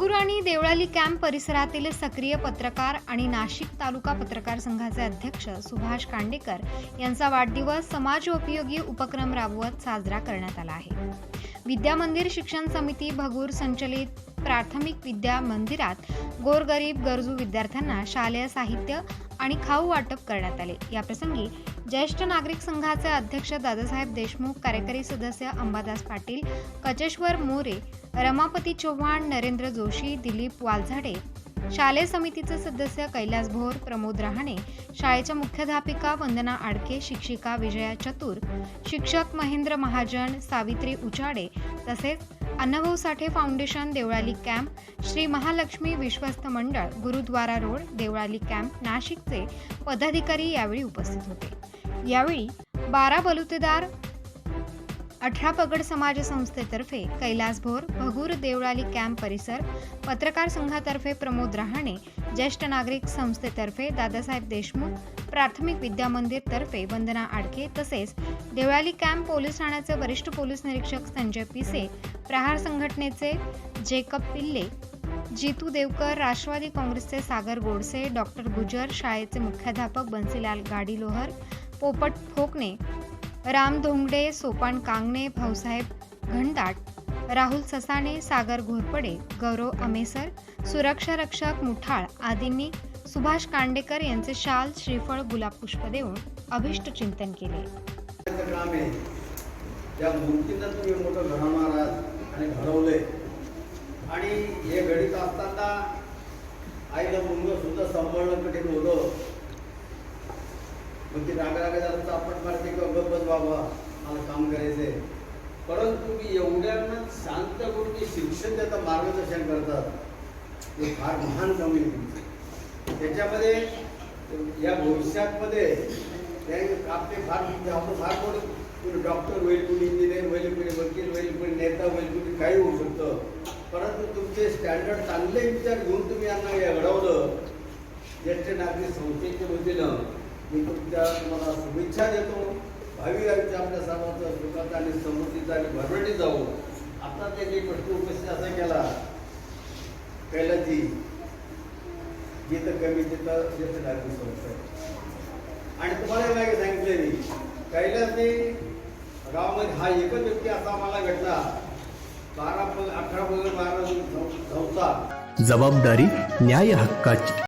मगुर आणि देवळाली कॅम्प परिसरातील सक्रिय पत्रकार आणि नाशिक तालुका पत्रकार संघाचे अध्यक्ष सुभाष कांडेकर यांचा वाढदिवस समाजोपयोगी उपक्रम राबवत साजरा करण्यात आला आहे. विद्या मंदिर शिक्षण समिती भगूर संचलित प्राथमिक विद्या मंदिरात गोरगरीब गरजू विद्यार्थ्यांना शालेय साहित्य आणि खाऊ वाटप करण्यात आले. याप्रसंगी ज्येष्ठ नागरिक संघाचे अध्यक्ष दादासाहेब देशमुख कार्यकारी सदस्य अंबादास पाटील कचेश्वर मोरे रमापती चव्हाण नरेंद्र जोशी दिलीप वालझाडे शालेय समितीचे सदस्य कैलास भोर प्रमोद रहाणे शाळेच्या मुख्याध्यापिका वंदना आडके शिक्षिका विजया चतुर शिक्षक महेंद्र महाजन सावित्री उचाडे तसेच अन्नभाऊ साठे फाउंडेशन देवळाली कॅम्प श्री महालक्ष्मी विश्वस्त मंडळ गुरुद्वारा रोड देवळाली कॅम्प नाशिकचे पदाधिकारी यावेळी उपस्थित होते. यावेळी बारा बलुतेदार अठरा पगड समाज संस्थेतर्फे कैलास भोर भगूर देवळाली कॅम्प परिसर पत्रकार संघातर्फे प्रमोद रहाणे ज्येष्ठ नागरिक संस्थेतर्फे दादासाहेब देशमुख प्राथमिक विद्या मंदिर तर्फे वंदना आडके तसेच देवळाली कॅम्प पोलीस ठाण्याचे वरिष्ठ पोलीस निरीक्षक संजय पिसे प्रहार संघटनेचे जेकब पिल्ले जितू देवकर राष्ट्रवादी काँग्रेसचे सागर गोडसे डॉक्टर गुजर शाळेचे मुख्याध्यापक बन्सीलाल गाडीलोहर पोपट फोकणे राम धोंगडे सोपान कांगणे भाऊसाहेब घनदाट राहुल ससाणे सागर घोरपडे गौरव अमेसर सुरक्षा रक्षक मुठाळ आदींनी सुभाष कांडेकर यांचे शाल श्रीफळ गुलाब पुष्प देऊन अभिष्ट चिंतन केले. त्या मूर्तीनं तुम्ही मोठं घडवणार आहात आणि घडवले आणि हे घडीत असताना आईला मुलगा सुद्धा सांभाळणं कठीण होतं. मग ती रागा रागा जास्त आपण मारते बाबा मला काम करायचंय. परंतु मी एवढ्यांना शांत करून की शिक्षण त्याचं मार्गदर्शन करतात. ते फार महान कमी त्याच्यामध्ये या भविष्यामध्ये ते आपले फार म्हणजे आपण फार मोठं कोणी डॉक्टर होईल कोणी इंजिनियर होईल कोणी वकील होईल कोणी नेता होईल कोणी काही होऊ शकतं. परंतु तुमचे स्टँडर्ड चांगले विचार घेऊन तुम्ही यांना हे घडवलं ज्येष्ठ नागरिक संस्थेच्या वतीनं मी तुमच्या तुम्हाला शुभेच्छा देतो. भावी आपल्या सर्वांचा सुखाचा आणि समृद्धीचा आणि भरभटी जाऊ आता त्यांनी प्रश्न उपस्थित असा केला कैलाची जिथं कमी तिथं ज्येष्ठ नागरिक संस्था आणि तुम्हाला मागे सांगितले मी कैलासने गावामध्ये हा एकच व्यक्ती असा मला भेटला बारा पग अठरा बारा संस्था जबाबदारी न्याय हक्काची.